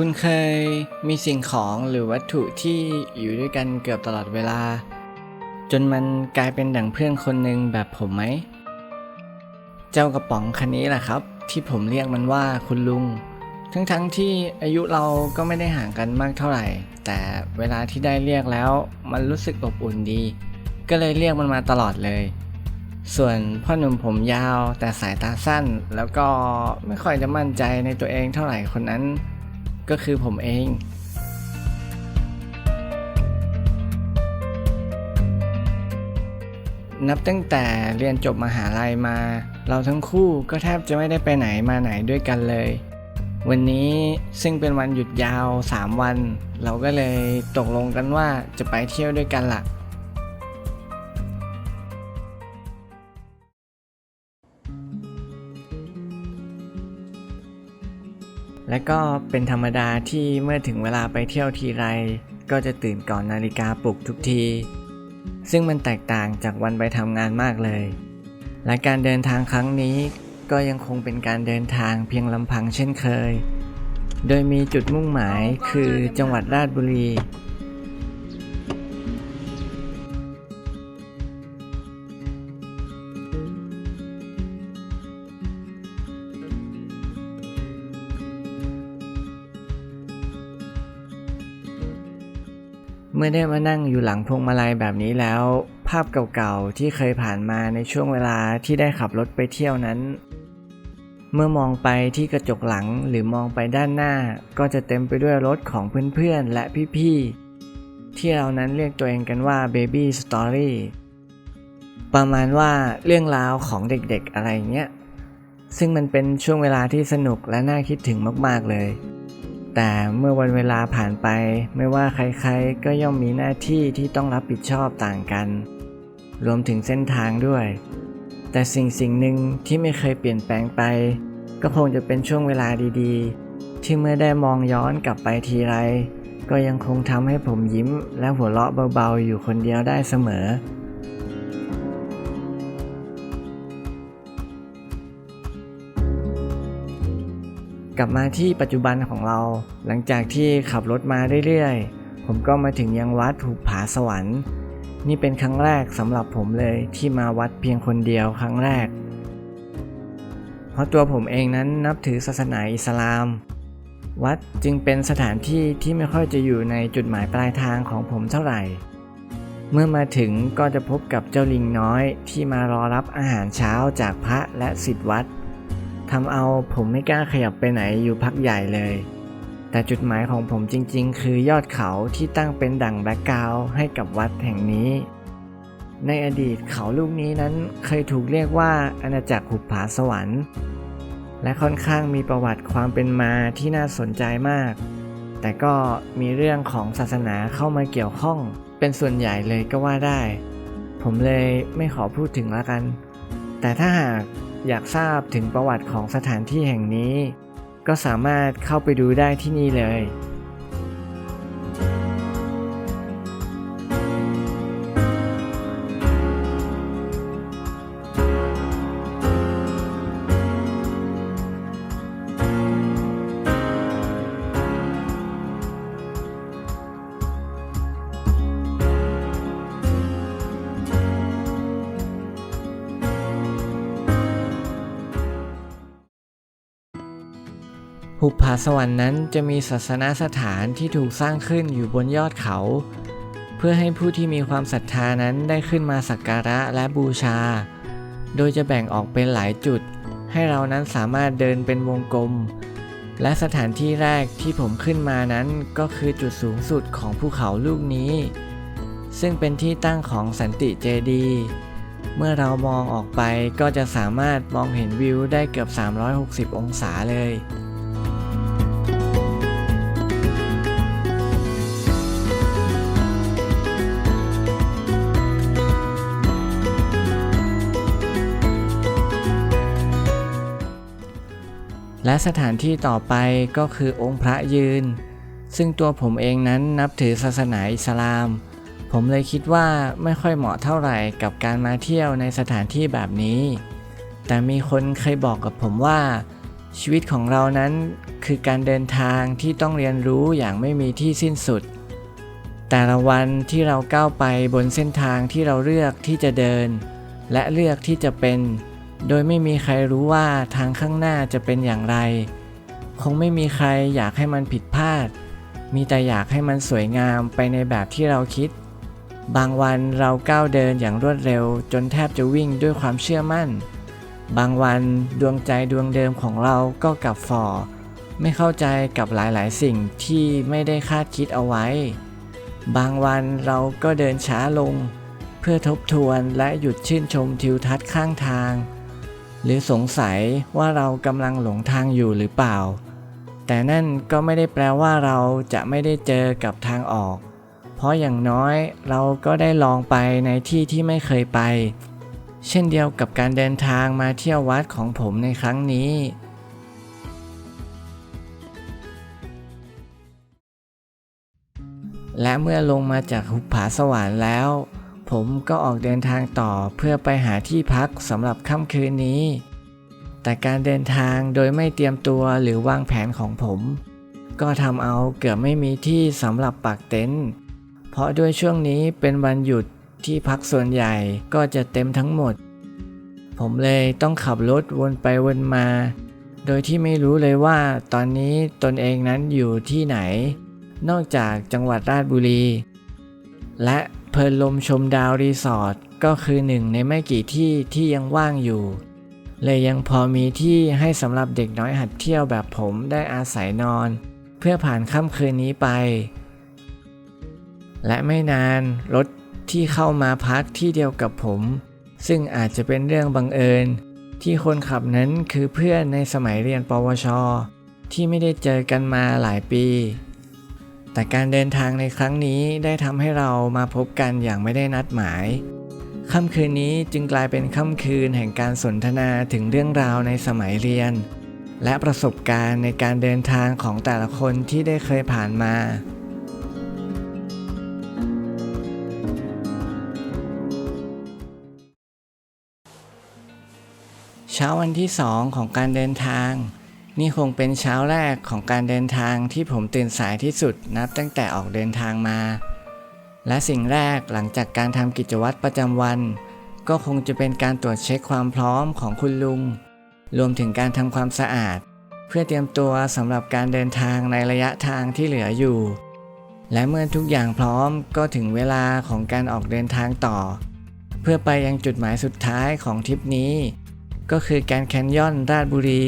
คุณเคยมีสิ่งของหรือวัตถุที่อยู่ด้วยกันเกือบตลอดเวลา จนมันกลายเป็นดั่งเพื่อนคนหนึ่งแบบผมไหม เจ้ากระป๋องคันนี้แหละครับ ที่ผมเรียกมันว่าคุณลุง ทั้งๆทที่อายุเราก็ไม่ได้ห่างกันมากเท่าไหร่ แต่เวลาที่ได้เรียกแล้วมันรู้สึกอบอุ่นดี ก็เลยเรียกมันมาตลอดเลย ส่วนพ่อหนุ่มผมยาวแต่สายตาสั้น แล้วก็ไม่ค่อยจะมั่นใจในตัวเองเท่าไหร่คนนั้น ก็คือผมเองนับตั้งแต่เรียนจบมหาลัยมา เราทั้งคู่ก็แทบจะไม่ได้ไปไหนมาไหนด้วยกันเลย วันนี้ซึ่งเป็นวันหยุดยาว 3 วัน เราก็เลยตกลงกันว่าจะไปเที่ยวด้วยกันล่ะ และก็เป็นธรรมดาที่เมื่อถึงเวลาไปเที่ยวทีไร ก็จะตื่นก่อนนาฬิกาปลุกทุกที ซึ่งมันแตกต่างจากวันไปทำงานมากเลย และการเดินทางครั้งนี้ก็ยังคงเป็นการเดินทางเพียงลำพังเช่นเคย โดยมีจุดมุ่งหมายคือจังหวัดราชบุรี เมื่อได้มานั่งอยู่หลังพวงมาลัยแบบนี้แล้ว ภาพเก่าๆที่เคยผ่านมาในช่วงเวลาที่ได้ขับรถไปเที่ยวนั้น เมื่อมองไปที่กระจกหลังหรือมองไปด้านหน้า ก็จะเต็มไปด้วยรถของเพื่อนๆและพี่ๆที่เรานั้นเรียกตัวเองกันว่า Baby Story ประมาณว่าเรื่องราวของเด็กๆอะไรเงี้ยซึ่งมันเป็นช่วงเวลาที่สนุกและน่าคิดถึงมากๆเลย แต่เมื่อวันเวลาผ่านไป ไม่ว่าใครๆ ก็ย่อมมีหน้าที่ที่ต้องรับผิดชอบต่างกัน รวมถึงเส้นทางด้วย แต่สิ่งสิ่งหนึ่งที่ไม่เคยเปลี่ยนแปลงไป ก็คงจะเป็นช่วงเวลาดีๆ ที่เมื่อได้มองย้อนกลับไปทีไร ก็ยังคงทำให้ผมยิ้มและหัวเราะเบาๆอยู่คนเดียวได้เสมอ กลับมาที่ปัจจุบันของเรา หลังจากที่ขับรถมาเรื่อยๆ ผมก็มาถึงยังวัดภูผาสวรรค์ นี่เป็นครั้งแรกสำหรับผมเลยที่มาวัดเพียงคนเดียวครั้งแรก เพราะตัวผมเองนั้นนับถือศาสนาอิสลาม วัดจึงเป็นสถานที่ที่ไม่ค่อยจะอยู่ในจุดหมายปลายทางของผมเท่าไหร่ เมื่อมาถึงก็จะพบกับเจ้าลิงน้อยที่มารอรับอาหารเช้าจากพระและศิษย์วัด ทำเอาผมไม่กล้าขยับไปไหนอยู่พักใหญ่เลย แต่จุดหมายของผมจริงๆ คือยอดเขาที่ตั้งเป็นดั่งแบ็กกราวด์ให้กับวัดแห่งนี้ ในอดีตเขาลูกนี้นั้นเคยถูกเรียกว่าอาณาจักรหุบผาสวรรค์ และค่อนข้างมีประวัติความเป็นมาที่น่าสนใจมาก แต่ก็มีเรื่องของศาสนาเข้ามาเกี่ยวข้อง เป็นส่วนใหญ่เลยก็ว่าได้ ผมเลยไม่ขอพูดถึงละกัน แต่ถ้าหาก อยากทราบถึงประวัติของสถานที่แห่งนี้ ก็สามารถเข้าไปดูได้ที่นี่เลย หุบผาสวรรค์นั้นจะมีศาสนาสถานที่ถูกสร้างขึ้นอยู่บนยอดเขา เพื่อให้ผู้ที่มีความศรัทธานั้นได้ขึ้นมาสักการะและบูชา โดยจะแบ่งออกเป็นหลายจุด ให้เรานั้นสามารถเดินเป็นวงกลม และสถานที่แรกที่ผมขึ้นมานั้นก็คือจุดสูงสุดของภูเขาลูกนี้ ซึ่งเป็นที่ตั้งของสันติเจดีเมื่อเรามองออกไปก็จะสามารถมองเห็นวิวได้เกือบ 360 องศาเลย และสถานที่ต่อไปก็คือองค์พระยืน ซึ่งตัวผมเองนั้นนับถือศาสนาอิสลาม ผมเลยคิดว่าไม่ค่อยเหมาะเท่าไหร่กับการมาเที่ยวในสถานที่แบบนี้ แต่มีคนเคยบอกกับผมว่า ชีวิตของเรานั้นคือการเดินทางที่ต้องเรียนรู้อย่างไม่มีที่สิ้นสุด แต่ละวันที่เราก้าวไปบนเส้นทางที่เราเลือกที่จะเดิน และเลือกที่จะเป็น โดยไม่มีใครรู้ว่าทางข้างหน้าจะเป็นอย่างไร คงไม่มีใครอยากให้มันผิดพลาด มีแต่อยากให้มันสวยงามไปในแบบที่เราคิด บางวันเราก้าวเดินอย่างรวดเร็ว จนแทบจะวิ่งด้วยความเชื่อมั่น บางวันดวงใจดวงเดิมของเราก็กลับฝ่อ ไม่เข้าใจกับหลายๆ สิ่งที่ไม่ได้คาดคิดเอาไว้ บางวันเราก็เดินช้าลง เพื่อทบทวนและหยุดชื่นชมทิวทัศน์ข้างทาง หรือสงสัยว่าเรากำลังหลงทางอยู่หรือเปล่า แต่นั่นก็ไม่ได้แปลว่าเราจะไม่ได้เจอกับทางออก เพราะอย่างน้อยเราก็ได้ลองไปในที่ที่ไม่เคยไป เช่นเดียวกับการเดินทางมาเที่ยววัดของผมในครั้งนี้และเมื่อลงมาจากหุบผาสวรรค์แล้ว ผมก็ออกเดินทางต่อเพื่อไปหาที่พักสำหรับค่ำคืนนี้ แต่การเดินทางโดยไม่เตรียมตัวหรือวางแผนของผม ก็ทำเอาเกือบไม่มีที่สำหรับปักเต็นท์เพราะด้วยช่วงนี้เป็นวันหยุดที่พักส่วนใหญ่ก็จะเต็มทั้งหมด ผมเลยต้องขับรถวนไปวนมา โดยที่ไม่รู้เลยว่าตอนนี้ตนเองนั้นอยู่ที่ไหน นอกจากจังหวัดราชบุรี และ เพลินลมชมดาวรีสอร์ทก็คือหนึ่งในไม่กี่ที่ที่ยังว่างอยู่ เลยยังพอมีที่ให้สำหรับเด็กน้อยหัดเที่ยวแบบผมได้อาศัยนอน เพื่อผ่านค่ำคืนนี้ไป และไม่นานรถที่เข้ามาพักที่เดียวกับผม ซึ่งอาจจะเป็นเรื่องบังเอิญ ที่คนขับนั้นคือเพื่อนในสมัยเรียนปวช ที่ไม่ได้เจอกันมาหลายปี แต่การเดินทางในครั้งนี้ได้ทำให้เรามาพบกันอย่างไม่ได้นัดหมาย ค่ำคืนนี้จึงกลายเป็นค่ำคืนแห่งการสนทนาถึงเรื่องราวในสมัยเรียน และประสบการณ์ในการเดินทางของแต่ละคนที่ได้เคยผ่านมาเช้าวันที่สองของการเดินทาง นี่คงเป็นเช้าแรกของการเดินทางที่ผมตื่นสายที่สุดนับตั้งแต่ออกเดินทางมา และสิ่งแรกหลังจากการทำกิจวัตรประจำวัน ก็คงจะเป็นการตรวจเช็คความพร้อมของคุณลุง รวมถึงการทำความสะอาด เพื่อเตรียมตัวสำหรับการเดินทางในระยะทางที่เหลืออยู่ และเมื่อทุกอย่างพร้อมก็ถึงเวลาของการออกเดินทางต่อ เพื่อไปยังจุดหมายสุดท้ายของทริปนี้ ก็คือแกรนแคนยอนราชบุรี